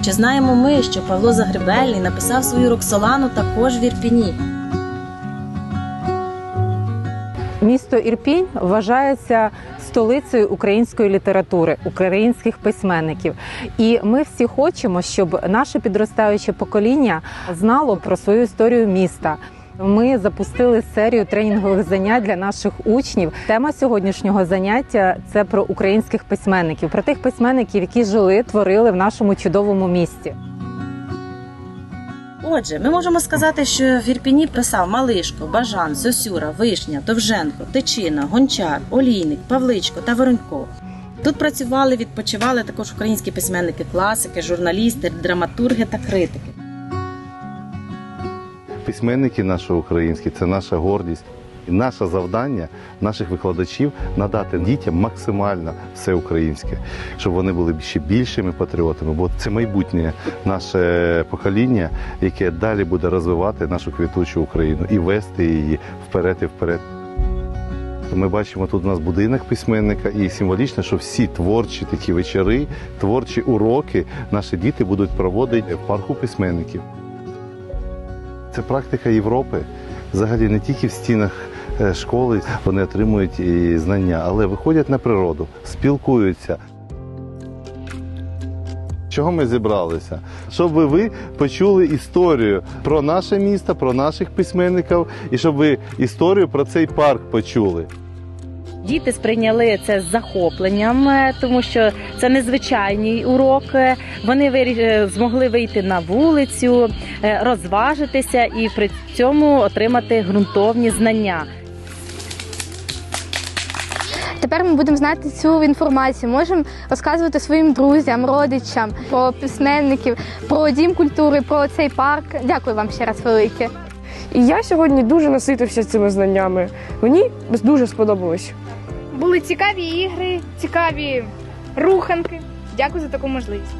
чи знаємо ми, що Павло Загребельний написав свою Роксолану також в Ірпіні? Місто Ірпінь вважається столицею української літератури, українських письменників. І ми всі хочемо, щоб наше підростаюче покоління знало про свою історію міста. Ми запустили серію тренінгових занять для наших учнів. Тема сьогоднішнього заняття це про українських письменників, про тих письменників, які жили, творили в нашому чудовому місті. Отже, ми можемо сказати, що в Ірпіні писав Малишко, Бажан, Сосюра, Вишня, Довженко, Тичина, Гончар, Олійник, Павличко та Воронько. Тут працювали, відпочивали також українські письменники, класики, журналісти, драматурги та критики. Письменники наші українські це наша гордість. І наше завдання наших викладачів надати дітям максимально все українське, щоб вони були ще більшими патріотами, бо це майбутнє наше покоління, яке далі буде розвивати нашу квітучу Україну і вести її вперед і вперед. Ми бачимо тут у нас будинок письменника, і символічно, що всі творчі такі вечори, творчі уроки наші діти будуть проводити в парку письменників. Це практика Європи. Взагалі не тільки в стінах е, школи вони отримують і знання, але виходять на природу, спілкуються. Чого ми зібралися? Щоб ви почули історію про наше місто, про наших письменників, і щоб ви історію про цей парк почули. Діти сприйняли це з захопленням, е, тому що це незвичайний урок. Е, Вони е, змогли вийти на вулицю, розважитися і при цьому отримати ґрунтовні знання. Тепер ми будемо знати цю інформацію. Можемо розказувати своїм друзям, родичам про письменників, про дім культури, про цей парк. Дякую вам ще раз велике. І я сьогодні дуже наситився цими знаннями. Мені дуже сподобалось. Були цікаві ігри, цікаві руханки. Дякую за таку можливість.